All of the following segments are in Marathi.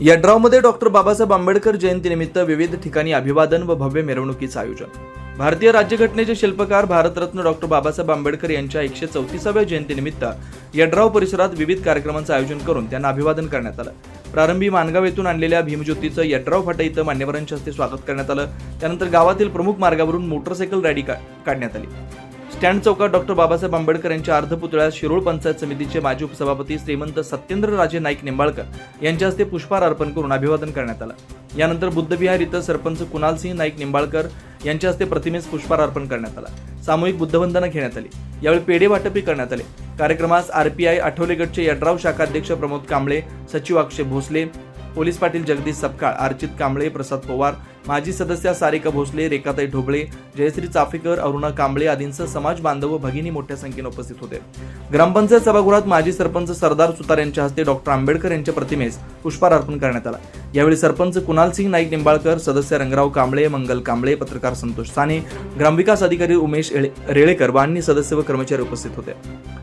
यड्रावमध्ये डॉक्टर बाबासाहेब आंबेडकर जयंतीनिमित्त विविध ठिकाणी अभिवादन व भव्य मिरवणुकीचं आयोजन. भारतीय राज्यघटनेचे शिल्पकार भारतरत्न डॉक्टर बाबासाहेब आंबेडकर यांच्या एकशे चौतीसाव्या जयंतीनिमित्त यड्राव परिसरात विविध कार्यक्रमांचं आयोजन करून त्यांना अभिवादन करण्यात आलं. प्रारंभी मानगाव येथून आणलेल्या भीमज्योतीचं यड्राव फाटा इथं मान्यवरांच्या हस्ते स्वागत करण्यात आलं. त्यानंतर गावातील प्रमुख मार्गावरून मोटरसायकल रॅली का- काढण्यात आली. स्टँड चौकात डॉक्टर बाबासाहेब आंबेडकर यांच्या अर्धपुतळ्यात शिरोळ पंचायत समितीचे माजी उपसभापती श्रीमंत सत्येंद्र राजे नाईक निंबाळकर यांच्या हस्ते पुष्पहार अर्पण करून अभिवादन करण्यात आलं. यानंतर बुद्धविहार इथं सरपंच कुणाल सिंह नाईक निंबाळकर यांच्या हस्ते प्रतिमेस पुष्पहार अर्पण करण्यात आला. सामूहिक बुद्धवंदना घेण्यात आली. यावेळी पेढे वाटपही करण्यात आले. कार्यक्रमास आरपीआय आठवलेगडचे यड्राव शाखाध्यक्ष प्रमोद कांबळे सचिव अक्षय भोसले पोलीस पाटील जगदीश सपकाळ अर्चित कांबळे प्रसाद पवार माजी सदस्या सारिका भोसले रेखाताई ढोबळे जयश्री चाफेकर अरुणा कांबळे आदींसह समाज बांधव व भगिनी मोठ्या संख्येने उपस्थित होते. ग्रामपंचायत सभागृहात माजी सरपंच सरदार सुतार यांच्या हस्ते डॉक्टर आंबेडकर यांच्या प्रतिमेस पुष्पहार अर्पण करण्यात आला. यावेळी सरपंच कुणाल सिंग नाईक निंबाळकर सदस्य रंगराव कांबळे मंगल कांबळे पत्रकार संतोष साने ग्रामविकास अधिकारी उमेश रेळेकर वाणी सदस्य व कर्मचारी उपस्थित होते.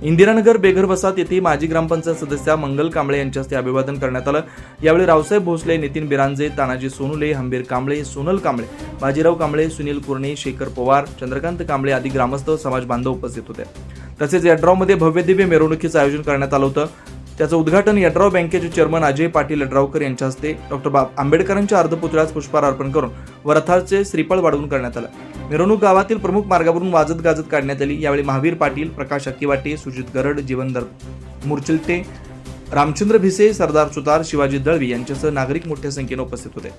इंदिरानगर बेघर वसाहत येथे माजी ग्रामपंचायत सदस्या मंगल कांबळे यांच्या हस्ते अभिवादन करण्यात आलं. यावेळी रावसाहेब भोसले नितीन बिरांजे तानाजी सोनुले हंबीर कांबळे सोनल कांबळे बाजीराव कांबळे सुनील कुर्णे शेखर पवार चंद्रकांत कांबळे आदी ग्रामस्थ समाज बांधव उपस्थित होते. तसेच यड्रावमध्ये भव्य दिव्य मिरवणुकीचं आयोजन करण्यात आलं होतं. त्याचं उद्घाटन यड्राव बँकेचे चेअरमन अजय पाटील यड्रावकर यांच्या हस्ते डॉक्टर बाब आंबेडकरांच्या अर्धपुतळ्यास पुष्पहार अर्पण करून व रथाचे श्रीफळ वाढवून करण्यात आलं. मिरवणूक गावातील प्रमुख मार्गावरून वाजत गाजत काढण्यात आली. यावेळी महावीर पाटील प्रकाश अक्कीवाटे सुजित गरड जीवनदर मुरचिलते रामचंद्र भिसे सरदार सुतार शिवाजी दळवी यांच्यासह नागरिक मोठ्या संख्येनं उपस्थित होते.